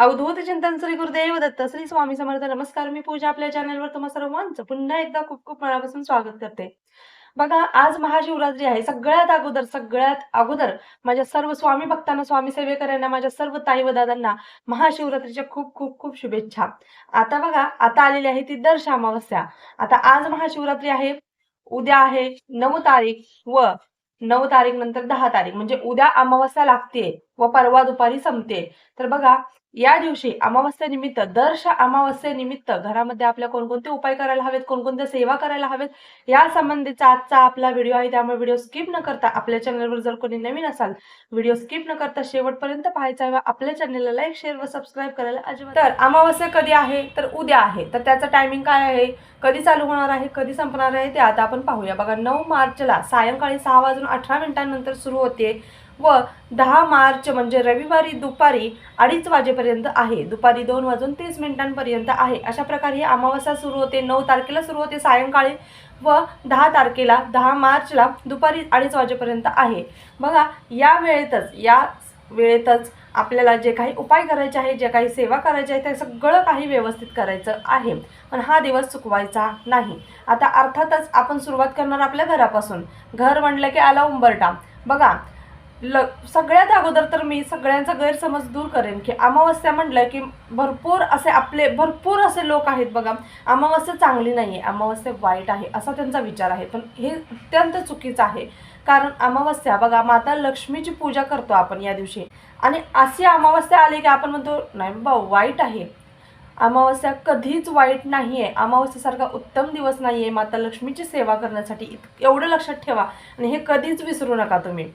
अवधूत चिंतन श्री गुरुदेव दत्त श्री स्वामी समर्थ. नमस्कार मी पूजा आपल्या चॅनलवर तुम्हा सर्वांचं पुन्हा एकदा खूप खूप मनापासून स्वागत करते. बघा आज महाशिवरात्री आहे. सगळ्यात अगोदर सगळ्यात अगोदर माझ्या सर्व स्वामी भक्तांना स्वामी सेवेकरांना माझ्या सर्व ताई व दादांना महाशिवरात्रीच्या खूप खूप खूप शुभेच्छा. आता बघा आता आलेली आहे ती दर्श अमावस्या आता आज महाशिवरात्री आहे. उद्या आहे नऊ तारीख व नऊ तारीख नंतर दहा तारीख. म्हणजे उद्या अमावस्या लागते व परवा दुपारी संपते. तर बघा या दिवशी अमावस्येनिमित्त दर्श अमावस्येनिमित्त घरामध्ये आपल्या कोणकोणते उपाय करायला हवेत कोणकोणत्या सेवा करायला हवेत या संबंधीचा आजचा आपला व्हिडिओ आहे. त्यामुळे व्हिडिओ स्किप न करता आपल्या चॅनलवर जर कोणी नवीन असाल व्हिडिओ स्किप न करता शेवटपर्यंत पाहायचा आहे व आपल्या चॅनलला लाईक शेअर व सबस्क्राईब करायला अजिबात तर अमावस्या कधी आहे? तर उद्या आहे. तर त्याचं टायमिंग काय आहे? कधी चालू होणार आहे? कधी संपणार आहे? ते आता आपण पाहूया. बघा नऊ मार्चला सायंकाळी सहा वाजून अठरा मिनिटांनंतर सुरू होते व दहा मार्च म्हणजे रविवारी दुपारी अडीच वाजेपर्यंत आहे. दुपारी दोन वाजून तीस मिनिटांपर्यंत आहे. अशा प्रकारे ही अमावस्या सुरू होते. नऊ तारखेला सुरू होते सायंकाळी व दहा तारखेला दहा मार्चला दुपारी अडीच वाजेपर्यंत आहे. बघा या वेळेतच या वेळेतच आपल्याला जे काही उपाय करायचे आहे जे काही सेवा करायची आहे ते सगळं काही व्यवस्थित करायचं आहे. पण हा दिवस चुकवायचा नाही. आता अर्थातच आपण सुरुवात करणार आपल्या घरापासून. घर म्हणलं की आला उंबरटा बघा ल सगळ्यात अगोदर तर मी सगळ्यांचा गैरसमज दूर करेन की अमावस्या म्हटलं की भरपूर असे आपले भरपूर असे लोक आहेत बघा. अमावस्या चांगली नाही आहे अमावस्या वाईट आहे असा त्यांचा विचार आहे. पण हे अत्यंत चुकीचं आहे. कारण अमावस्या बघा माता लक्ष्मीची पूजा करतो आपण या दिवशी. आणि अशी अमावस्या आली की आपण म्हणतो नाही बाबा वाईट आहे. अमावस्या कधीच वाईट नाही आहे अमावस्येसारखा उत्तम दिवस नाही आहे माता लक्ष्मीची सेवा करण्यासाठी इत एवढं लक्षात ठेवा. आणि हे कधीच विसरू नका तुम्ही.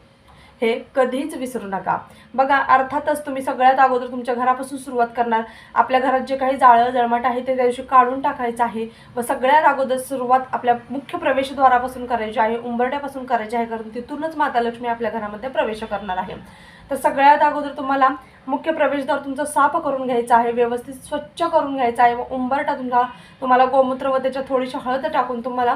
हे कधीच विसरू नका. बघा अर्थातच तुम्ही सगळ्यात अगोदर तुमच्या घरापासून सुरुवात करणार. आपल्या घरात जे काही जाळं जळमट आहे ते त्या दिवशी काढून टाकायचं आहे व सगळ्यात अगोदर सुरुवात आपल्या मुख्य प्रवेशद्वारापासून करायची आहे उंबरट्यापासून करायची आहे कारण तिथूनच माता लक्ष्मी आपल्या घरामध्ये प्रवेश करणार आहे. तर सगळ्यात अगोदर तुम्हाला मुख्य प्रवेशद्वार तुमचा साफ करून घ्यायचा आहे व्यवस्थित स्वच्छ करून घ्यायचा आहे व उंबरटा तुमचा तुम्हाला गोमूत्र व त्याच्यात थोडीशी हळद टाकून तुम्हाला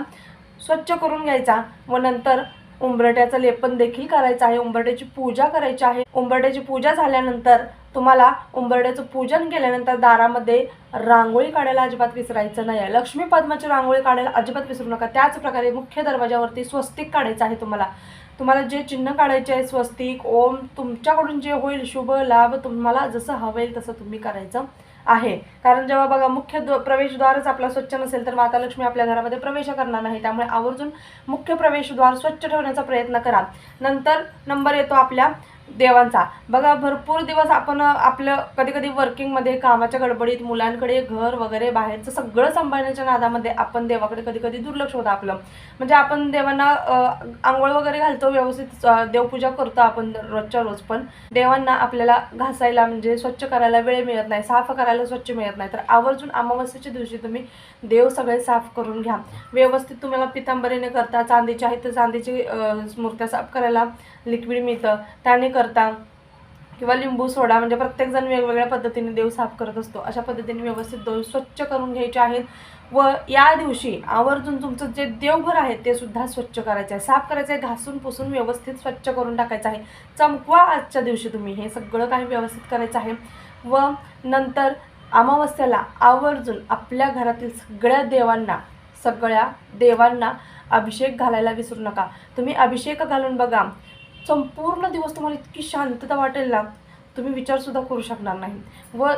स्वच्छ करून घ्यायचा व नंतर उंबरट्याचं लेपन देखील करायचं आहे उंबरट्याची पूजा करायची आहे. उंबरट्याची पूजा झाल्यानंतर तुम्हाला उंबरट्याचं पूजन केल्यानंतर दारामध्ये रांगोळी काढायला अजिबात विसरायचं नाही आहे. लक्ष्मी पद्माची रांगोळी काढायला अजिबात विसरू नका. त्याच प्रकारे मुख्य दरवाजावरती स्वस्तिक काढायचं आहे तुम्हाला. तुम्हाला जे चिन्ह काढायचे आहे स्वस्तिक ओम तुमच्याकडून जे होईल शुभ लाभ तुम्हाला जसं हवेल तसं तुम्ही करायचं. आहे. कारण जेव्हा बघा मुख्य द्व प्रवेशद्वारच आपला स्वच्छ नसेल तर माता लक्ष्मी आपल्या घरामध्ये प्रवेश करणार नाही. त्यामुळे आवर्जून मुख्य प्रवेशद्वार स्वच्छ ठेवण्याचा प्रयत्न करा. नंतर नंबर येतो आपल्या देवांचा. बघा भरपूर दिवस आपण आपलं कधी कधी वर्किंगमध्ये कामाच्या गडबडीत मुलांकडे घर वगैरे बाहेरचं सगळं सांभाळण्याच्या नादामध्ये आपण देवाकडे कधी कधी दुर्लक्ष होतं आपलं. म्हणजे आपण देवांना आंघोळ वगैरे घालतो व्यवस्थित देवपूजा करतो आपण रोजच्या रोज. पण देवांना आपल्याला घासायला म्हणजे स्वच्छ करायला वेळ मिळत नाही साफ करायला स्वच्छ मिळत नाही. तर आवर्जून अमावस्येच्या दिवशी तुम्ही देव सगळे साफ करून घ्या. व्यवस्थित तुम्हाला पितांबरीने करता चांदीच्या आहेत तर चांदीची मूर्त्या साफ करायला लिक्विड मिळतं. त्याने करता किंवा लिंबू सोडा म्हणजे प्रत्येकजण वेगवेगळ्या पद्धतीने देव साफ करत असतो. अशा पद्धतीने व्यवस्थित देव स्वच्छ करून घ्यायचे आहेत. व या दिवशी आवर्जून तुमचं जे देवघर आहे ते सुद्धा स्वच्छ करायचं आहे. साफ करायचं आहे घासून पुसून व्यवस्थित स्वच्छ करून टाकायचं आहे. चमकवा आजच्या दिवशी तुम्ही. हे सगळं काही व्यवस्थित करायचं आहे. व नंतर अमावस्याला आवर्जून आपल्या घरातील सगळ्या देवांना सगळ्या देवांना अभिषेक घालायला विसरू नका. तुम्ही अभिषेक घालून बघा. संपूर्ण दिवस तुम्हाला इतकी शांतता वाटेल ना तुम्ही विचारसुद्धा करू शकणार नाही. व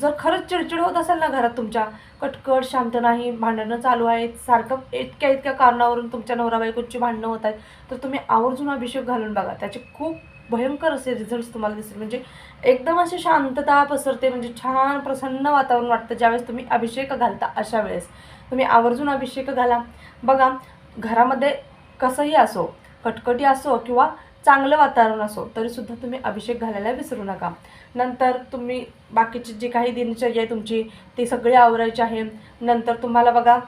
जर खरंच चिडचिड होत असेल ना घरात तुमच्या कटकट शांत नाही भांडणं चालू आहेत सारखं इतक्या इतक्या कारणावरून तुमच्या नवरा बायकोची भांडणं होत आहेत तर तुम्ही आवर्जून अभिषेक घालून बघा. त्याचे खूप भयंकर असे रिझल्ट्स तुम्हाला दिसतील म्हणजे एकदम अशी शांतता पसरते म्हणजे छान प्रसन्न वातावरण वाटतं ज्यावेळेस तुम्ही अभिषेक घालता अशा वेळेस. तुम्ही आवर्जून अभिषेक घाला. बघा घरामध्ये कसंही असो कटकटी असो किंवा चांगलं वातावरण असो तरीसुद्धा तुम्ही अभिषेक घालायला विसरू नका. नंतर तुम्ही बाकीची जी काही दिनचर्या आहे तुमची ती सगळी आवरायची आहे. नंतर तुम्हाला बघा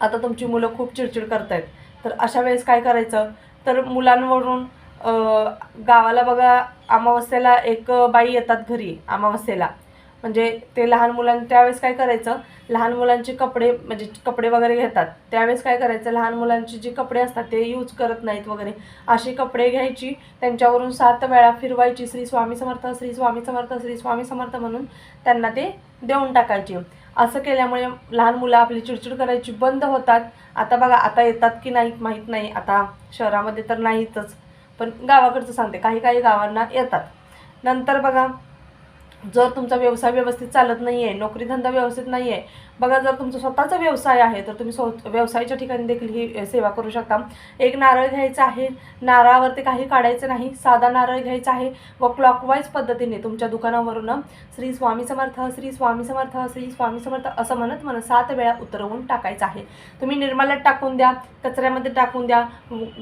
आता तुमची मुलं खूप चिडचिड करत आहेत तर अशा वेळेस काय करायचं? तर मुलांवरून गावाला बघा अमावस्येला एक बाई येतात घरी अमावस्येला. म्हणजे ते लहान मुलांना त्यावेळेस काय करायचं? लहान मुलांचे कपडे म्हणजे कपडे वगैरे घेतात. त्यावेळेस काय करायचं? लहान मुलांचे जे कपडे असतात ते यूज करत नाहीत वगैरे. अशी कपडे घ्यायची. त्यांच्यावरून सात वेळा फिरवायची. श्री स्वामी समर्थ श्री स्वामी समर्थ श्री स्वामी समर्थ म्हणून त्यांना ते देऊन टाकायचे. असं केल्यामुळे लहान मुलं आपली चिडचिड करायची बंद होतात. आता बघा आता येतात की नाही माहीत नाही. आता शहरामध्ये तर नाहीतच. पण गावाकडचं सांगते. काही काही गावांना येतात. नंतर बघा जर तुमचा व्यवसाय व्यवस्थित चालत नाही आहे नोकरीधंदा व्यवस्थित नाही आहे बघा जर तुमचा स्वतःचा व्यवसाय आहे तर तुम्ही स्व व्यवसायाच्या ठिकाणी देखील ही सेवा करू शकता. एक नारळ घ्यायचा आहे नारळावरती काही काढायचं नाही साधा नारळ घ्यायचा आहे व क्लॉकवाईज पद्धतीने तुमच्या दुकानावरून श्री स्वामी समर्थ श्री स्वामी समर्थ श्री स्वामी समर्थ असं म्हणत म्हणत सात वेळा उतरवून टाकायचं आहे. तुम्ही निर्माल्यात टाकून द्या कचऱ्यामध्ये टाकून द्या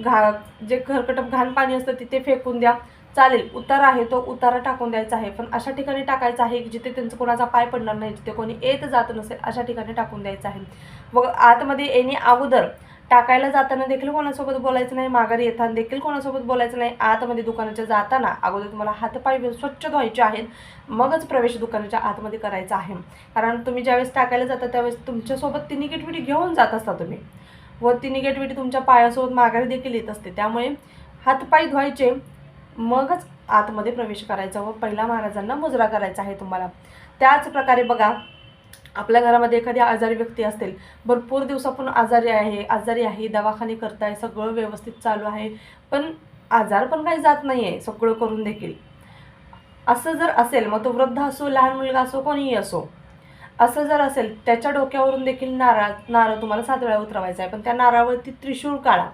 घा जे खरकट घाण पाणी असतं तिथे फेकून द्या. चालेल उतारा आहे तो उतारा टाकून द्यायचा आहे. पण अशा ठिकाणी टाकायचा आहे की जिथे त्यांचं कोणाचा पाय पडणार नाही जिथे कोणी येत जात नसेल अशा ठिकाणी टाकून द्यायचं आहे. मग आतमध्ये येणे अगोदर टाकायला जाताना देखील कोणासोबत बोलायचं नाही माघारी येताना देखील कोणासोबत बोलायचं नाही. आतमध्ये दुकानाच्या जाताना अगोदर तुम्हाला हातपाय स्वच्छ धुवायचे आहेत मगच प्रवेश दुकानाच्या आतमध्ये करायचा आहे. कारण तुम्ही ज्यावेळेस टाकायला जाता त्यावेळेस तुमच्यासोबत ती निगेटिव्हिटी घेऊन जात असता तुम्ही. व ती निगेटिव्हिटी तुमच्या पायासोबत माघारी देखील येत असते. त्यामुळे हातपाय धुवायचे मगच आतमध्ये प्रवेश करायचा व पहिला महाराजांना मुजरा करायचा आहे तुम्हाला. त्याच प्रकारे बघा आपल्या घरामध्ये एखादी आजारी व्यक्ती असतील भरपूर दिवसापण आजारी आहे आजारी आहे दवाखाने करताय सगळं व्यवस्थित चालू आहे पण आजार पण काही जात नाही आहे सगळं करून देखील. असं जर असेल मग तो वृद्ध असो लहान मुलगा असो कोणीही असो असं जर असेल त्याच्या डोक्यावरून देखील नारळ नारळ तुम्हाला सात वेळा उतरवायचा आहे पण त्या नारळावरती त्रिशूळ काढा.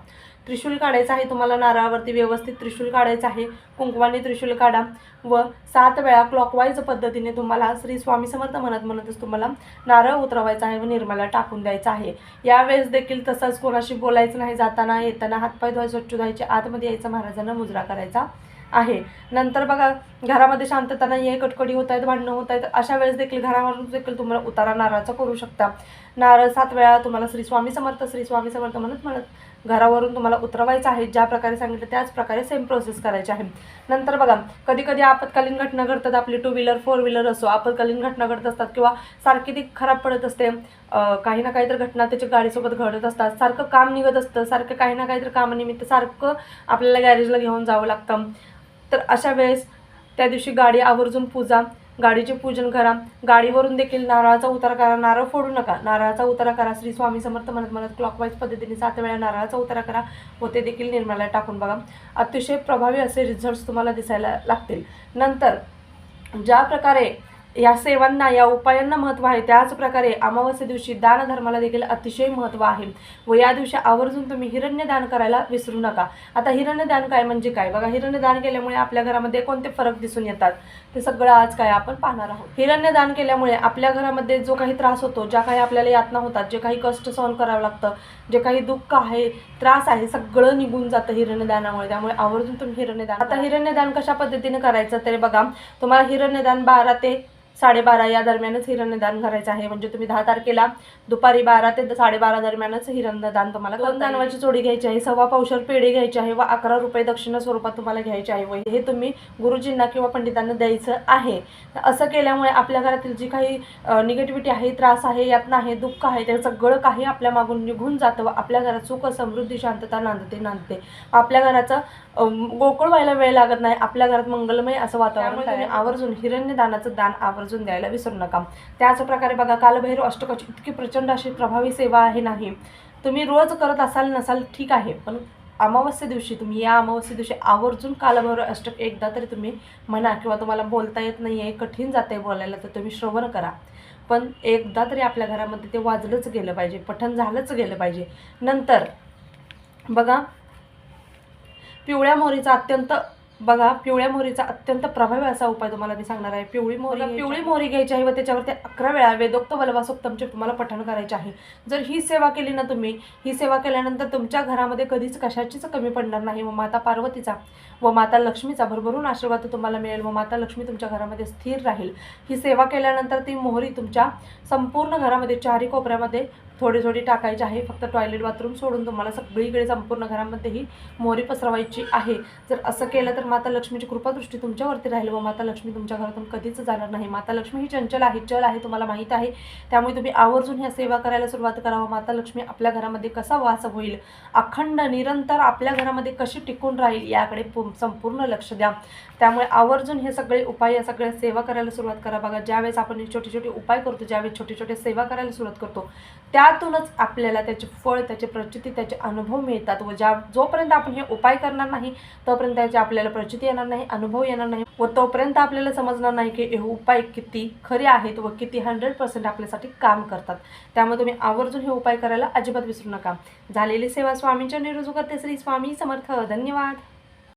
त्रिशूल काढायचं आहे तुम्हाला नारळावरती व्यवस्थित त्रिशूल काढायचं आहे कुंकवाने त्रिशूल काढा व सात वेळा क्लॉकवाईज पद्धतीने तुम्हाला श्री स्वामी समर्थ म्हणत म्हणतच तुम्हाला नारळ उतरवायचा आहे व निर्मला टाकून द्यायचा आहे. यावेळेस देखील तसंच कोणाशी बोलायचं नाही जाताना येताना हातपाय धुवायचे स्वच्छ धुवायचे आतमध्ये यायचं महाराजांना मुजरा करायचा आहे. नंतर बघा घरामध्ये शांतता नाही आहे कटकडी होत आहेत भांडणं होत आहेत अशा वेळेस देखील घरावरून देखील तुम्हाला उतारा नारळाचा करू शकता. नारळ सात वेळा तुम्हाला श्री स्वामी समर्थ श्री स्वामी समर्थ म्हणत म्हणत घरावरून तुम्हाला उतरवायचं आहे ज्या प्रकारे सांगितलं त्याच प्रकारे सेम प्रोसेस करायची आहे. नंतर बघा कधी कधी आपत्कालीन घटना घडतात आपली टू व्हीलर फोर व्हीलर असो आपत्कालीन घटना घडत असतात किंवा सारखी ती खराब पडत असते काही ना काहीतरी घटना त्याच्या गाडीसोबत घडत असतात सारखं काम निघत असतं सारखं काही ना काहीतरी कामानिमित्त सारखं आपल्याला गॅरेजला घेऊन जावं लागतं. तर अशा वेळेस त्या दिवशी गाडी आवर्जून पूजा गाडीचे पूजन करा. गाडीवरून देखील नारळाचा उतारा करा. नारळ फोडू नका. नारळाचा उतारा करा. श्री स्वामी समर्थ म्हणत म्हणत क्लॉकवाईज पद्धतीने सात वेळा नारळाचा उतारा करा. व ते देखील निर्माला टाकून बघा. अतिशय प्रभावी असे रिझल्ट्स तुम्हाला दिसायला लागतील. नंतर ज्या प्रकारे या सेवांना या उपायांना महत्त्व आहे. त्याच प्रकारे अमावस्ये दिवशी दानधर्माला देखील अतिशय महत्त्व आहे. व या दिवशी आवर्जून तुम्ही हिरण्यदान करायला विसरू नका. आता हिरण्यदान काय म्हणजे काय? बघा हिरण्यदान केल्यामुळे आपल्या घरामध्ये कोणते फरक दिसून येतात? ते सगळं आज काय आपण पाहणार आहोत. हिरण्यदान केल्यामुळे आपल्या घरामध्ये जो काही त्रास होतो ज्या काही आपल्याला यातना होतात जे काही कष्ट सहन करावं लागतं जे काही दुःख आहे त्रास आहे सगळं निघून जातं हिरण्यदानामुळे त्यामुळे आवर्जून तुम्ही हिरण्यदान आता हिरण्यदान कशा पद्धतीने करायचं? तरी बघा तुम्हाला हिरण्यदान बारा ते साडेबारा या दरम्यानच हिरण्यदान करायचं आहे. म्हणजे तुम्ही दहा तारखेला दुपारी बारा ते साडेबारा दरम्यानच हिरण्यदान तुम्हाला दोन दानवाची जोडी घ्यायची आहे. सव्वा पावशर पेढे घ्यायची आहे व अकरा रुपये दक्षिणा स्वरूपात तुम्हाला घ्यायचे आहे व हे तुम्ही गुरुजींना किंवा पंडितांना द्यायचं आहे. असं केल्यामुळे आपल्या घरातील जी काही निगेटिव्हिटी आहे त्रास आहे यातना आहे दुःख आहे ते सगळं काही आपल्या मागून निघून जातं व आपल्या घरात सुख समृद्धी शांतता नांदते नांदते. आपल्या घराचं गोकुळ व्हायला वेळ लागत नाही. आपल्या घरात मंगलमय असं वातावरण. आवर्जून हिरण्यदानाचं दान आवर्जून द्यायला विसरू नका. त्याच प्रकारे बघा कालभैरव अष्टकाची इतकी प्रचंड अशी प्रभावी सेवा आहे नाही. तुम्ही रोज करत असाल नसाल ठीक आहे पण अमावस्ये दिवशी तुम्ही या अमावस्ये दिवशी आवर्जून कालभैरव अष्टक एकदा तरी तुम्ही म्हणा किंवा तुम्हाला बोलता येत नाही आहे कठीण जाते आहे बोलायला तर तुम्ही श्रवण करा. पण एकदा तरी आपल्या घरामध्ये ते वाजलंच गेलं पाहिजे पठण झालंच गेलं पाहिजे. नंतर बघा पिवळ्या मोहरीचा अत्यंत बघा पिवळ्या मोहरीचा अत्यंत प्रभावी असा उपाय तुम्हाला मी सांगणार आहे. पिवळी मोहरी पिवळी मोहरी घ्यायची आहे व त्याच्यावरती अकरा वेळा वेदोक्त बलवासोक्तमचे तुम्हाला पठण करायचे आहे. जर ही सेवा केली ना तुम्ही ही सेवा केल्यानंतर तुमच्या घरामध्ये कधीच कशाचीच कमी पडणार नाही. व माता पार्वतीचा व माता लक्ष्मीचा भरभरून आशीर्वाद तुम्हाला मिळेल. व माता लक्ष्मी तुमच्या घरामध्ये स्थिर राहील. ही सेवा केल्यानंतर ती मोहरी तुमच्या संपूर्ण घरामध्ये चारी कोपऱ्यामध्ये थोडी थोडी टाकायची आहे. फक्त टॉयलेट बाथरूम सोडून तुम्हाला सगळीकडे संपूर्ण घरामध्येही मोरी मोहरी पसरवायची आहे. जर असं केलं तर माता लक्ष्मीची कृपादृष्टी तुमच्यावरती राहील व माता लक्ष्मी तुमच्या घरातून कधीच जाणार नाही. माता लक्ष्मी ही चंचल आहे चल आहे तुम्हाला माहीत आहे. त्यामुळे तुम्ही आवर्जून ह्या सेवा करायला सुरुवात करा माता लक्ष्मी आपल्या घरामध्ये कसा वास होईल अखंड निरंतर आपल्या घरामध्ये कशी टिकून राहील याकडे संपूर्ण लक्ष द्या. त्यामुळे आवर्जून हे सगळे उपाय या सगळ्या सेवा करायला सुरुवात करा. बघा ज्यावेळेस आपण छोटे छोटे उपाय करतो ज्यावेळेस छोटे छोटे सेवा करायला सुरुवात करतो त्या त्यातूनच आपल्याला त्याचे फळ त्याचे प्रचिती त्याचे अनुभव मिळतात व ज्या जोपर्यंत आपण हे उपाय करणार नाही तोपर्यंत त्याची आपल्याला प्रचिती येणार नाही अनुभव येणार नाही व तोपर्यंत आपल्याला समजणार नाही की हे उपाय किती खरे आहेत व किती हंड्रेड पर्सेंट आपल्यासाठी काम करतात. त्यामुळे तुम्ही आवर्जून हे उपाय करायला अजिबात विसरू नका. झालेली सेवा स्वामींच्या निरोजू करते. श्री स्वामी समर्थ. धन्यवाद.